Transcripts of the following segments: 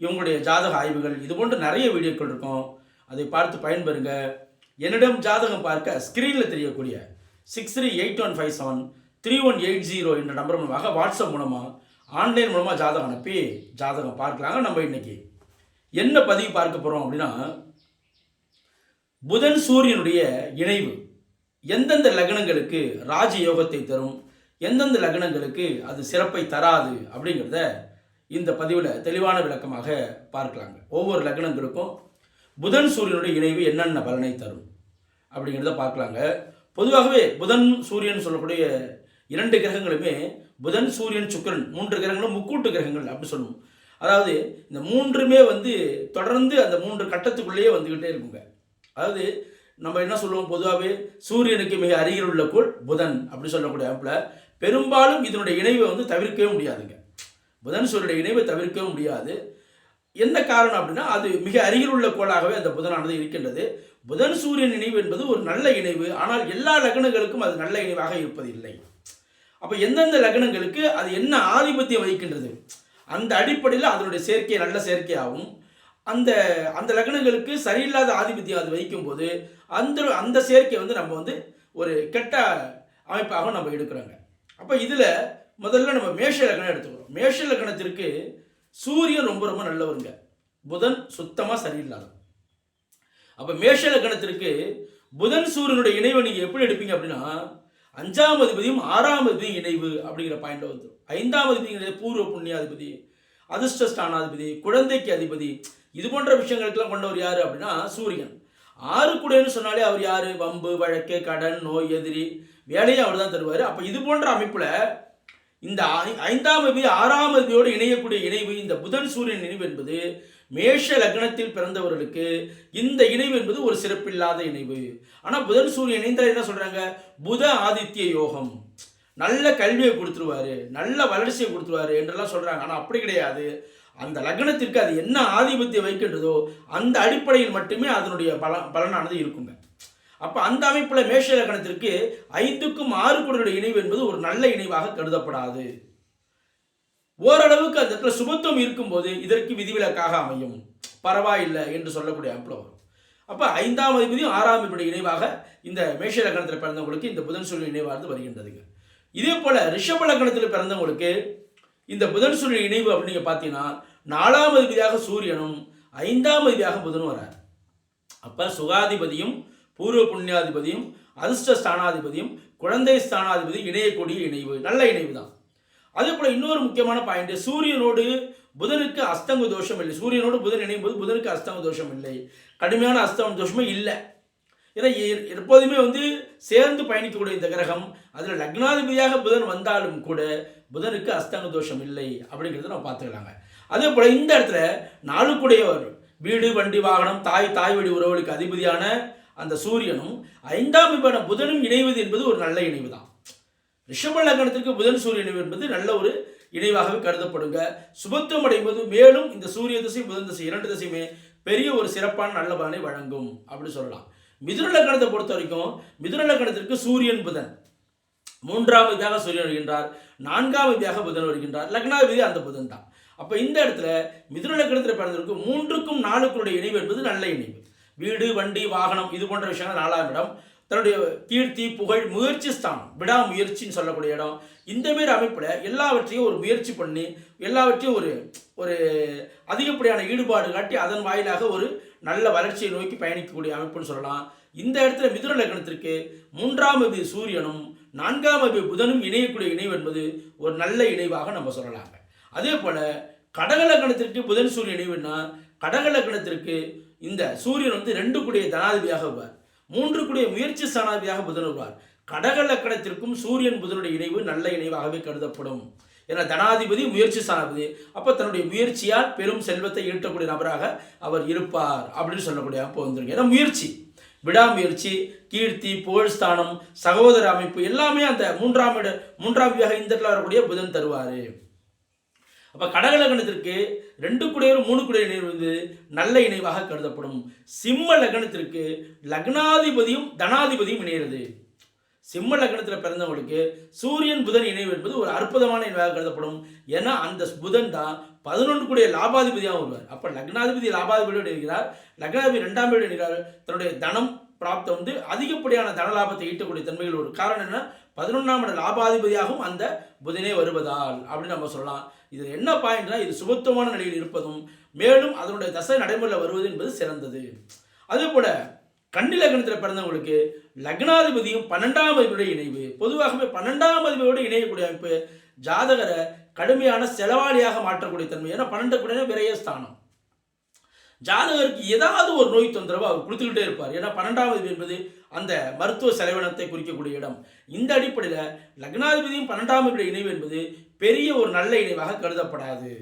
இவங்களுடைய ஜாதக ஆய்வுகள் இது போன்று நிறைய வீடியோக்கள் இருக்கும். அதை பார்த்து பயன்பெறுங்க. என்னிடம் ஜாதகம் பார்க்க ஸ்க்ரீனில் தெரியக்கூடிய six three eight one five seven three one eight zero என்ற நம்பர் மூலமாக வாட்ஸ்அப் மூலமாக ஆன்லைன் மூலமாக ஜாதகம் அனுப்பி ஜாதகம் பார்க்கலாங்க நம்ம இன்னைக்கு. என்ன பதிவு பார்க்க போகிறோம் அப்படின்னா புதன் சூரியனுடைய இணைவு. எந்தெந்த லக்னங்களுக்கு ராஜயோகத்தை தரும் எந்தெந்த லக்னங்களுக்கு அது சிறப்பை தராது அப்படிங்கிறத இந்த பதிவில் தெளிவான விளக்கமாக பார்க்கலாங்க. ஒவ்வொரு லக்னங்களுக்கும் புதன் சூரியனுடைய இணைவு என்னென்ன பலனை தரும் அப்படிங்கிறத பார்க்கலாங்க. பொதுவாகவே புதன் சூரியன் சொல்லக்கூடிய இரண்டு கிரகங்களுமே புதன் சூரியன் சுக்கிரன் மூன்று கிரகங்களும் முக்கூட்டு கிரகங்கள் அப்படி சொல்லணும் அதாவது இந்த மூன்றுமே வந்து தொடர்ந்து அந்த மூன்று கட்டத்துக்குள்ளேயே வந்துக்கிட்டே இருக்குங்க. அதாவது நம்ம என்ன சொல்லுவோம் பொதுவாகவே சூரியனுக்கு மிக அருகில் உள்ள கோள் புதன் அப்படி சொல்லக்கூடிய அமைப்பில் பெரும்பாலும் இதனுடைய இணைவை வந்து தவிர்க்கவே முடியாதுங்க. புதன் சூரியனுடைய இணைவை தவிர்க்கவே முடியாது. என்ன காரணம் அப்படின்னா அது மிக அருகில் உள்ள கோளாகவே அந்த புதனானது இருக்கின்றது. புதன் சூரியன் இணைவு என்பது ஒரு நல்ல இணைவு. ஆனால் எல்லா லக்னங்களுக்கும் அது நல்ல இணைவாக இருப்பதில்லை. அப்போ எந்தெந்த லக்னங்களுக்கு அது என்ன ஆதிபத்தியம் வகிக்கின்றது? அந்த அடிப்படையில் அதனுடைய சேர்க்கை நல்ல சேர்க்கையாகும். அந்த அந்த லக்னங்களுக்கு சரியில்லாத ஆதிபத்தியம் அது வைக்கும்போது அந்த அந்த சேர்க்கையை வந்து நம்ம வந்து ஒரு கெட்ட அமைப்பாக நம்ம எடுக்கிறோங்க. அப்போ இதில் முதல்ல நம்ம மேஷ லக்னம் எடுத்துக்கணும். மேஷ லக்னத்திற்கு சூரியன் ரொம்ப ரொம்ப நல்லவருங்க. புதன் சுத்தமாக சரியில்லாத அப்போ மேஷ லக்னத்திற்கு புதன் சூரியனுடைய இணைவை நீங்கள் எப்படி எடுப்பீங்க அப்படின்னா அஞ்சாம் அதிபதியும் ஆறாம் அதிபதியும் இணைவு அப்படிங்கிற பாயிண்ட்ல வந்துடும் ஐந்தாம் அதிபதிங்கிறது பூர்வ புண்ணியாதிபதி அதிர்ஷ்ட ஸ்தானாதிபதி குழந்தைக்கு அதிபதி இது போன்ற விஷயங்களுக்கெல்லாம் கொண்டவர் யார் அப்படின்னா சூரியன். ஆறு கூடைன்னு சொன்னாலே அவர் யார்? வம்பு வழக்கு கடன் நோய் எதிரி வேலையை அவர் தான் தருவார். அப்போ இது போன்ற அமைப்பில் இந்த ஐ- ஐந்தாம் அதி ஆறாம் அதிபதியோடு இணையக்கூடிய இணைவு இந்த புதன் சூரியன் இணைவு என்பது மேஷ லக்னத்தில் பிறந்தவர்களுக்கு இந்த இணைவு என்பது ஒரு சிறப்பில்லாத இணைவு. ஆனால் புதன் சூரியன் இணைந்தால் என்ன சொல்கிறாங்க புத ஆதித்ய யோகம். நல்ல கல்வியை கொடுத்துருவாரு நல்ல வளர்ச்சியை கொடுத்துருவாரு என்றெல்லாம் சொல்கிறாங்க ஆனால் அப்படி கிடையாது. அந்த லக்னத்திற்கு அது என்ன ஆதிபத்தியம் வைக்கின்றதோ அந்த அடிப்படையில் மட்டுமே அதனுடைய பல பலனானது இருக்குங்க. அப்போ அந்த அமைப்பில் மேஷ இலக்கணத்திற்கு ஐந்துக்கும் ஆறு குடலுடைய இணைவு என்பது ஒரு நல்ல இணைவாக கருதப்படாது. ஓரளவுக்கு அந்த இடத்துல சுபத்துவம் இருக்கும்போது இதற்கு விதிவிலக்காக அமையும். பரவாயில்லை என்று சொல்லக்கூடிய அமைப்பில் வரும். அப்போ ஐந்தாம் அதிபதியும் ஆறாம் அதிபதியுடைய இணைவாக இந்த மேஷ லக்னத்தில் பிறந்தவங்களுக்கு இந்த புதன் சூரியன் இணைவானது வருகின்றதுங்க. இதே போல் ரிஷப லக்னத்தில் பிறந்தவங்களுக்கு இந்த புதன் சூரியன் இணைவு அப்படின்னு நீங்கள் பார்த்தீங்கன்னா நாலாம் அதிபதியாக சூரியனும் ஐந்தாம் அதிபதியாக புதனும் வரார். அப்போ சுகாதிபதியும் பூர்வ புண்ணியாதிபதியும் அதிர்ஷ்ட ஸ்தானாதிபதியும் குழந்தை ஸ்தானாதிபதியும் இணையக்கூடிய இணைவு நல்ல இணைவு தான். அதே போல் இன்னொரு முக்கியமான பாயிண்ட் சூரியனோடு புதனுக்கு அஸ்தங்க தோஷம் இல்லை. சூரியனோடு புதன் இணையும் போது புதனுக்கு அஸ்தங்க தோஷம் இல்லை. கடுமையான அஸ்தங்க தோஷமே இல்லை. ஏன்னா எ- எப்போதுமே வந்து சேர்ந்து பயணிக்கக்கூடிய இந்த கிரகம் அதில் லக்னாதிபதியாக புதன் வந்தாலும் கூட புதனுக்கு அஸ்தங்க தோஷம் இல்லை அப்படிங்கிறத நம்ம பார்த்துக்கலாங்க. அதே போல் இந்த இடத்துல நாளுக்குடையவர் வீடு வண்டி வாகனம் தாய் தாய் வழி உறவுகளுக்கு அதிபதியான அந்த சூரியனும் ஐந்தாம் விபான புதனும் இணைவது என்பது ஒரு நல்ல இணைவு தான் ரிஷப லக்னத்திற்கு புதன் சூரிய இணைவு என்பது நல்ல ஒரு இணைவாகவே கருதப்படுங்க. சுபத்துவம் அடைவது மேலும் இந்த சூரிய திசை புதன் திசை இரண்டு திசையுமே பெரிய ஒரு சிறப்பான நல்ல பலனை வழங்கும் அப்படின்னு சொல்லலாம். மிதுன லக்னத்தை பொறுத்த வரைக்கும் மிதுன லக்னத்திற்கு சூரியன் புதன். மூன்றாம் விதியாக சூரியன் வருகின்றார். நான்காம் விதியாக புதன் வருகின்றார். லக்னாதிபதி அந்த புதன் தான். அப்போ இந்த இடத்துல மிதுன லக்னத்தில் பிறந்திருக்கும் மூன்றுக்கும் நாலுக்குடைய இணைவு என்பது நல்ல இணைவு. வீடு வண்டி வாகனம் இது போன்ற விஷயங்கள் நாலாம் இடம். தன்னுடைய கீர்த்தி புகழ் முயற்சி ஸ்தானம் விடாமுயற்சின்னு சொல்லக்கூடிய இடம். இந்த மாரி அமைப்பில் எல்லாவற்றையும் ஒரு முயற்சி பண்ணி எல்லாவற்றையும் ஒரு ஒரு அதிகப்படியான ஈடுபாடு காட்டி அதன் வாயிலாக ஒரு நல்ல வளர்ச்சியை நோக்கி பயணிக்கக்கூடிய அமைப்புன்னு சொல்லலாம். இந்த இடத்துல மிதுன லக்னத்திற்கு மூன்றாம் அபி சூரியனும் நான்காம் அபி புதனும் இணையக்கூடிய இணைவு என்பது ஒரு நல்ல இணைவாக நம்ம சொல்லலாங்க. அதே போல் கடக லக்னத்திற்கு புதன் சூரியன் இணைவுன்னா கடக லக்னத்திற்கு இந்த சூரியன் வந்து ரெண்டு கூடிய தனாதிபதியாக வருவார் மூன்று கூடிய முயற்சி சனாதிபதியாக புதன் வருவார் கடக லக்கணத்திற்கும் சூரியன் புதனுடைய இணைவு நல்ல இணைவாகவே கருதப்படும். ஏன்னா தனாதிபதி முயற்சி சாணபதி அப்போ தன்னுடைய முயற்சியால் பெரும் செல்வத்தை ஈட்டக்கூடிய நபராக அவர் இருப்பார் அப்படின்னு சொல்லக்கூடிய அப்போ வந்துருங்க ஏன்னா முயற்சி. விடாமுயற்சி கீர்த்தி புகழ்ஸ்தானம் சகோதர அமைப்பு எல்லாமே அந்த மூன்றாம் இட மூன்றாம் வியாக இந்த வரக்கூடிய புதன் தருவார். அப்போ கடகலகணத்திற்கு ரெண்டு குடையரும் மூணு குடையர் இணைவு வந்து நல்ல இணைவாக கருதப்படும். சிம்ம லக்னத்திற்கு லக்னாதிபதியும் தனாதிபதியும் இணைகிறது சிம்ம லக்னத்தில் பிறந்தவங்களுக்கு சூரியன் புதன் இணைவு என்பது ஒரு அற்புதமான இணைவாக கருதப்படும். ஏன்னா அந்த புதன் தான் பதினொன்று கூடிய லாபாதிபதியாக வருவார். அப்போ லக்னாதிபதி லாபாதிபதியோடு இருக்கிறார் லக்னாதிபதி ரெண்டாம் வீடு இருக்கிறார் தன்னுடைய தனம் பிராப்தம் வந்து அதிகப்படியான தன லாபத்தை ஈட்டக்கூடிய தன்மைகள் ஒரு காரணம் என்ன பதினொன்றாம் இட லாபாதிபதியாகவும் அந்த புதனே வருவதால் அப்படின்னு நம்ம சொல்லலாம். இதில் என்ன பாயிண்ட்னா இது சுபத்துவமான நிலையில் இருப்பதும் மேலும் அதனுடைய தசை நடைமுறையில் வருவது என்பது சிறந்தது. அதே போல கன்னி லக்னத்தில் பிறந்தவங்களுக்கு லக்னாதிபதியும் பன்னெண்டாம் அதிபதியுடைய இணைவு. பொதுவாகவே பன்னெண்டாம் அதிபதியோடு இணையக்கூடிய அமைப்பு ஜாதகரை கடுமையான செலவாளியாக மாற்றக்கூடிய தன்மை. ஏன்னா பன்னெண்டு கூட விரைய ஸ்தானம். ஜாதகருக்கு ஏதாவது ஒரு நோய் தொந்தரவு அவர் கொடுத்துக்கிட்டே இருப்பார். ஏன்னா பன்னெண்டாம் அதிபதி என்பது அந்த மருத்துவ செலவினத்தை குறிக்கக்கூடிய இடம். இந்த அடிப்படையில் லக்னாதிபதியும் பன்னெண்டாம் இணைவு என்பது பெரிய ஒரு நல்ல இணைவாக கருதப்படாது.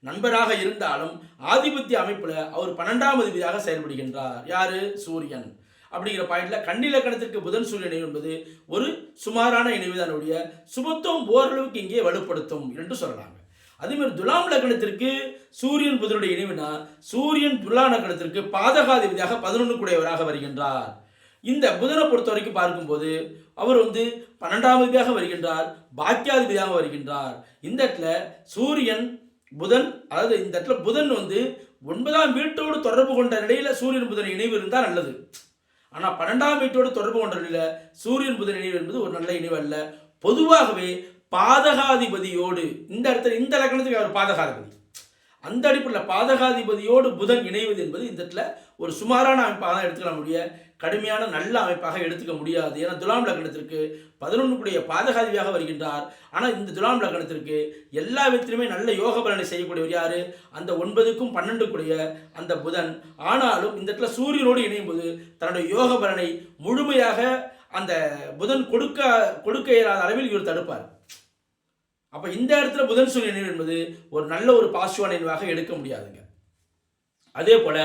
நண்பராக இருந்தாலும் ஆதிபத்திய அமைப்பில் அவர் பன்னெண்டாம் அதிபதியாக செயல்படுகின்றார். யாரு? சூரியன். அப்படிங்கிற பாயிண்டில் கண்ணிலக்கணத்திற்கு புதன் சூரியன் இணைவு என்பது ஒரு சுமாரான இணைவுதானுடைய சுபத்துவம் ஓரளவுக்கு இங்கே வலுப்படுத்தும் என்று சொல்லலாங்க. அதேமாதிரி துலாம் லக்னத்திற்கு சூரியன் புதனுடைய இணைவுனா சூரியன் துலா லக்னத்திற்கு பாதகாதிபதியாக பதினொன்று கூடையவராக வருகின்றார். இந்த புதனை பொறுத்த வரைக்கும் பார்க்கும்போது அவர் வந்து பன்னெண்டாம் வருகின்றார் பாக்கியாதிபதியாக வருகின்றார். இந்த இடத்துல சூரியன் புதன் அதாவது இந்த இடத்துல புதன் வந்து ஒன்பதாம் வீட்டோடு தொடர்பு கொண்ட நிலையில் சூரியன் புதன் இணைவு இருந்தால் நல்லது. ஆனால் பன்னெண்டாம் வீட்டோடு தொடர்பு கொண்ட நிலையில் சூரியன் புதன் இணைவு என்பது ஒரு நல்ல இணைவு அல்ல. பொதுவாகவே பாதகாதிபதியோடு இந்த இடத்துல இந்த லக்னத்துக்கு அவர் பாதகாதிபதி. அந்த அடிப்படையில் பாதகாதிபதியோடு புதன் இணைவது என்பது இந்த இடத்துல ஒரு சுமாரான அமைப்பாக தான் எடுத்துக்கலாம் முடிய கடுமையான நல்ல அமைப்பாக எடுத்துக்க முடியாது. ஏன்னா துலாம் லக்னத்திற்கு பதினொன்றுக்குடைய பாதகாதிபதியாக வருகின்றார். ஆனால் இந்த துலாம் லக்னத்திற்கு எல்லா விதத்திலுமே நல்ல யோக பலனை செய்யக்கூடியவர் யார்? அந்த ஒன்பதுக்கும் பன்னெண்டுக்குடைய அந்த புதன். ஆனாலும் இந்த இடத்துல சூரியனோடு இணையும் போது தன்னுடைய யோக பலனை முழுமையாக அந்த புதன் கொடுக்க கொடுக்க இயலாத அளவில் இவர் தடுப்பார். அப்போ இந்த இடத்துல புதன் சூரியன் இணைவு என்பது? ஒரு நல்ல ஒரு பாசிட்டிவான நினைவாக எடுக்க முடியாதுங்க. அதே போல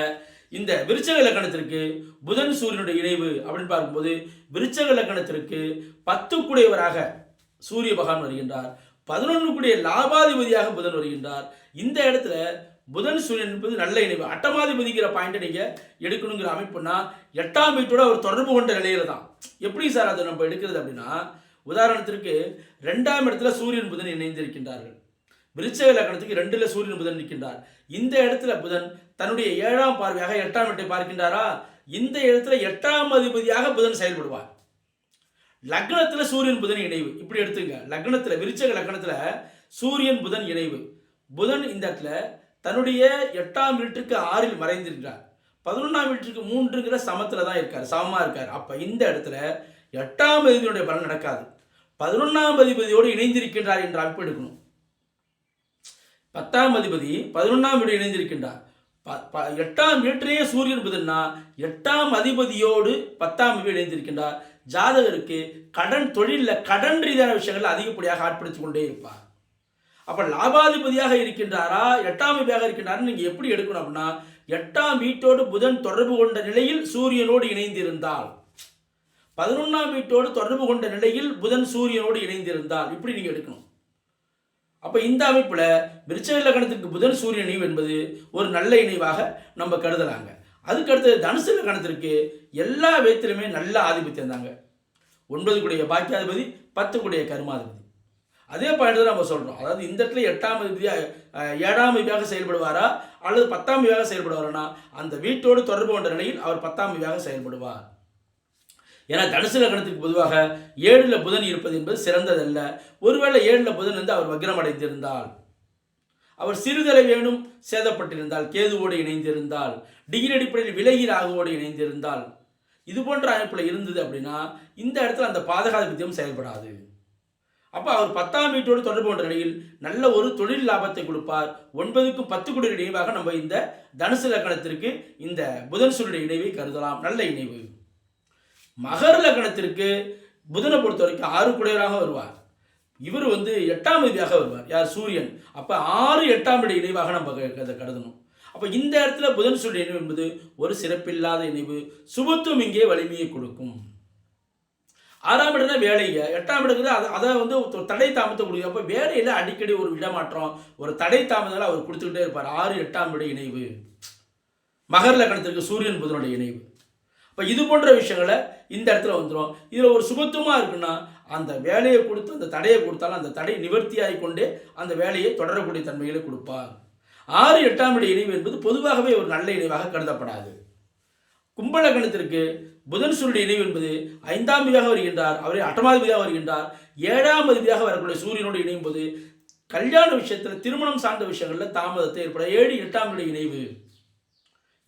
இந்த விருச்சக இலக்கணத்திற்கு புதன் சூரியனுடைய இணைவு அப்படின்னு பார்க்கும்போது விருச்சக இலக்கணத்திற்கு பத்து கூடையவராக சூரிய பகவான் வருகின்றார். பதினொன்று கூடிய லாபாதிபதியாக புதன் வருகின்றார். இந்த இடத்துல புதன் சூரியன் என்பது நல்ல இணைவு. அட்டமாதிபதிங்கிற பாயிண்ட்டை நீங்கள் எடுக்கணுங்கிற அமைப்புனா எட்டாம் வீட்டோட அவர் தொடர்பு கொண்ட நிலையில தான். எப்படி சார் அதை நம்ம எடுக்கிறது அப்படின்னா உதாரணத்திற்கு ரெண்டாம் இடத்துல சூரியன் புதன் இணைந்திருக்கின்றார்கள். விருச்சக லக்கணத்துக்கு ரெண்டுல சூரியன் புதன் நிற்கின்றார். இந்த இடத்துல புதன் தன்னுடைய ஏழாம் பார்வையாக எட்டாம் இடத்தை பார்க்கின்றாரா? இந்த இடத்துல எட்டாம் அதிபதியாக புதன் செயல்படுவார். லக்னத்தில் சூரியன் புதன் இணைவு. இப்படி எடுத்துங்க. லக்னத்தில் விருச்சக லக்னத்தில் சூரியன் புதன் இணைவு. புதன் இந்த இடத்துல தன்னுடைய எட்டாம் வீட்டுக்கு ஆறில் மறைந்திருக்கிறார். பதினொன்றாம் வீட்டுக்கு மூன்றுங்கிற சமத்தில் தான் இருக்கார். சமமாக இருக்கார். அப்போ இந்த இடத்துல எட்டாம் அதிபதியுடைய பலன் நடக்காது. பதினொன்றாம் அதிபதியோடு இணைந்திருக்கின்றார் என்ற அமைப்பு எடுக்கணும். பத்தாம் அதிபதி பதினொன்றாம் வீடு இணைந்திருக்கின்றார். ப- ப- எட்டாம் வீட்டிலேயே சூரியன் புதன்னா எட்டாம் அதிபதியோடு பத்தாம் வீடு இணைந்திருக்கின்றார். ஜாதகருக்கு கடன் தொழிலில் கடன் ரீதியான விஷயங்கள் அதிகப்படியாக ஆட்படுத்தி கொண்டே இருப்பார். அப்போ லாபாதிபதியாக இருக்கின்றாரா எட்டாம் வீதியாக இருக்கின்றாரா நீங்கள் எப்படி எடுக்கணும் அப்படின்னா எட்டாம் வீட்டோடு புதன் தொடர்பு கொண்ட நிலையில் சூரியனோடு இணைந்திருந்தால் பதினொன்றாம் வீட்டோடு தொடர்பு கொண்ட நிலையில் புதன் சூரியனோடு இணைந்திருந்தால் இப்படி நீங்கள் எடுக்கணும். அப்போ இந்த அமைப்பில் விருச்சக லக்கணத்திற்கு புதன் சூரியனையும் இணைவு என்பது ஒரு நல்ல இணைவாக நம்ம கருதலாங்க. அதுக்கடுத்து தனுசு லக்கணத்திற்கு எல்லா விதத்திலுமே நல்ல ஆதிபத்தியம் தாங்க. ஒன்பது கூடிய பாக்கியாதிபதி பத்து கூடிய கருமாதிபதி. அதே பாயிண்ட் தான் நம்ம சொல்கிறோம் அதாவது இந்த இடத்துல எட்டாம் அதிபதியாக ஏழாம் அதிபதியாக செயல்படுவாரா அல்லது பத்தாம் அதிபதியாக செயல்படுவாரா அந்த வீட்டோடு தொடர்பு கொண்ட நிலையில் அவர் பத்தாம் அதிபதியாக செயல்படுவார். ஏன்னா தனுசு லக்னத்துக்கு பொதுவாக ஏழில் புதன் இருப்பது என்பது சிறந்ததல்ல. ஒருவேளை ஏழில் புதன் வந்து அவர் வக்ரம் அடைந்திருந்தால் அவர் சிறுதலை வேணும் சேதப்பட்டிருந்தால் கேதுவோடு இணைந்திருந்தால் டிகிரி அடிப்படையில் விலகி ராகுவோடு இணைந்திருந்தால் இது போன்ற அமைப்பில் இருந்தது அப்படின்னா இந்த இடத்துல அந்த பாதகாதிபத்தியம் செயல்படாது. அப்போ அவர் பத்தாம் வீட்டோடு தொடர்பு கொண்ட நிலையில் நல்ல ஒரு தொழில் லாபத்தை கொடுப்பார். ஒன்பதுக்கும் பத்து கோடி இணைவாக நம்ம இந்த தனுசு லக்கணத்திற்கு இந்த புதன் சூரிய இணைவை கருதலாம். நல்ல இணைவு. மகர லக்னத்திற்கு புதனை பொறுத்த வரைக்கும் ஆறு குடையராக வருவார். இவர் வந்து எட்டாம் விதியாக வருவார். யார்? சூரியன். அப்போ ஆறு எட்டாம் இட இணைவாக நம்ம க- அதை கருதணும். அப்போ இந்த இடத்துல புதன் சூரிய இணைவு என்பது ஒரு சிறப்பில்லாத இணைவு. சுபத்துவம் இங்கே வலிமையை கொடுக்கும். ஆறாம் இடம்னா வேலைங்க எட்டாம் இடங்கிறது அதை அதை வந்து தடை தாமத்தை கொடுக்கும் அப்போ வேலையில் அடிக்கடி ஒரு இடமாற்றம் ஒரு தடை தாமதங்களை அவர் கொடுத்துக்கிட்டே இருப்பார். ஆறு எட்டாம் இட இணைவு. மகர லக்னத்திற்கு சூரியன் புதனுடைய இணைவு. இப்போ இது போன்ற விஷயங்களை இந்த இடத்துல வந்துடும் இதில் ஒரு சுபத்துவமாக இருக்குன்னா அந்த வேலையை கொடுத்து அந்த தடையை கொடுத்தாலும் அந்த தடை நிவர்த்தியாகி கொண்டே அந்த வேலையை தொடரக்கூடிய தன்மைகளை கொடுப்பார். ஆறு எட்டாம் இட இணைவு என்பது பொதுவாகவே ஒரு நல்ல இணைவாக கருதப்படாது. கும்பலகணத்திற்கு புதன் சூரிய இணைவு என்பது ஐந்தாம் விதியாக வருகின்றார் அவரை அட்டமாதிபதியாக வருகின்றார் ஏழாம் அதிபதியாக வரக்கூடிய சூரியனோடு இணையும் போது கல்யாண விஷயத்தில் திருமணம் சார்ந்த விஷயங்களில் தாமதத்தை ஏற்பட ஏழு எட்டாம் இட இணைவு.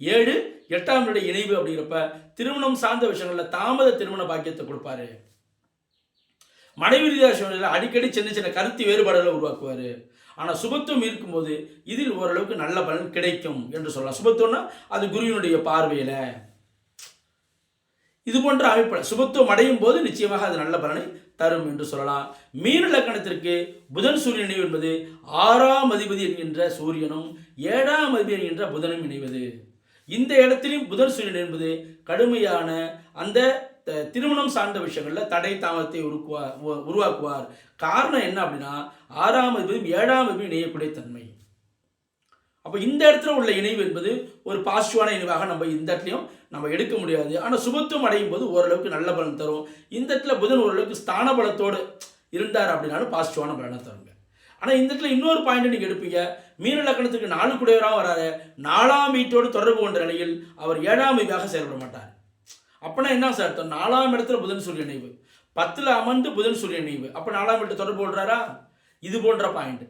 ஏழு எட்டாம் நிலை இணைவு அப்படிங்கிறப்ப திருமணம் சார்ந்த விஷயங்களில் தாமத திருமண பாக்கியத்தை கொடுப்பாரு. மனைவி ரீதியாக அடிக்கடி சின்ன சின்ன கருத்து வேறுபாடுகளை உருவாக்குவார். ஆனால் சுபத்துவம் இருக்கும்போது இதில் ஓரளவுக்கு நல்ல பலன் கிடைக்கும் என்று சொல்லலாம். சுபத்துவம்னா அது குருவினுடைய பார்வையில். இது போன்ற அமைப்பு சுபத்துவம் அடையும் போது நிச்சயமாக அது நல்ல பலனை தரும் என்று சொல்லலாம். மீன லக்கணத்திற்கு புதன் சூரியன் இணைவு என்பது ஆறாம் அதிபதி என்கின்ற சூரியனும் ஏழாம் அதிபதி என்கின்ற புதனும் இணைவது. இந்த இடத்திலும் புதன் சூரியன் என்பது கடுமையான அந்த த- திருமணம் சார்ந்த விஷயங்களில் தடை தாமதத்தை உருக்குவார் உருவாக்குவார். காரணம் என்ன அப்படின்னா ஆறாம் அதிபதியும் ஏழாம் அதிபதியும் இணையக்கூடிய தன்மை. அப்போ இந்த இடத்துல உள்ள இணைவு என்பது ஒரு பாசிட்டிவான இணைவாக நம்ம இந்த இடத்துலையும் நம்ம எடுக்க முடியாது. ஆனால் சுபத்துவம் அடையும் போது ஓரளவுக்கு நல்ல பலன் தரும். இந்த இடத்துல புதன் ஓரளவுக்கு ஸ்தான பலத்தோடு இருந்தார் அப்படின்னாலும் பாசிட்டிவான பலனை தருங்க. ஆனால் இந்த இடத்துல இன்னொரு பாயிண்ட் நீங்கள் எடுப்பீங்க. மீன லக்கணத்துக்கு நாலு குடையவராக வராரு நாலாம் வீட்டோடு தொடர்பு கொண்ட நிலையில் அவர் ஏழாம் வீடாக செயல்பட மாட்டார். அப்படின்னா என்ன சார் அர்த்தம்? நாலாம் இடத்துல புதன் சூரிய நினைவு பத்தில் அமர்ந்து புதன் சூரிய நினைவு அப்போ நாலாம் வீட்டு தொடர்பு கொள்றாரா? இது போன்ற பாயிண்ட்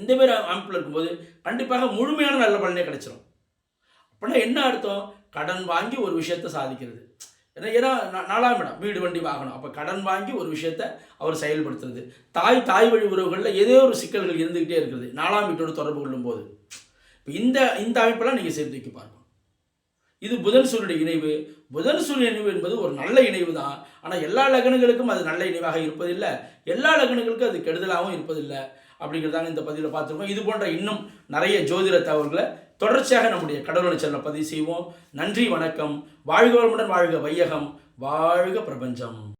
இந்த மாதிரி அமைப்பில் இருக்கும்போது கண்டிப்பாக முழுமையான நல்ல பலனே கிடைச்சிடும் அப்படின்னா என்ன அர்த்தம்? கடன் வாங்கி ஒரு விஷயத்தை சாதிக்கிறது. ஏன்னா ஏன்னா நாலாம் இடம் வீடு வண்டி வாகனம். அப்போ கடன் வாங்கி ஒரு விஷயத்தை அவர் செயல்படுத்துறது. தாய் தாய் வழி உறவுகளில் ஏதோ ஒரு சிக்கல்கள் இருந்துக்கிட்டே இருக்குது நாலாம் வீட்டோடு தொடர்பு கொள்ளும்போது. இப்போ இந்த இந்த அமைப்பெல்லாம் நீங்கள் சேர்த்து வைக்க பார்க்கணும் இது புதன் சூரியனுடைய இணைவு. புதன் சூரிய இணைவு என்பது ஒரு நல்ல இணைவு தான். ஆனால் எல்லா லக்னங்களுக்கும் அது நல்ல இணைவாக இருப்பதில்லை. எல்லா லக்னங்களுக்கும் அது கெடுதலாகவும் இருப்பதில்லை. அப்படிங்கிறதாங்க இந்த பதிவில் பார்த்துருக்கோம். இது போன்ற இன்னும் நிறைய ஜோதிட தகவல்களை தொடர்ச்சியாக நம்முடைய கடவுளை செல்ல பதிவு செய்வோம். நன்றி வணக்கம். வாழ்க வளமுடன் வாழ்க வையகம். வாழ்க பிரபஞ்சம்.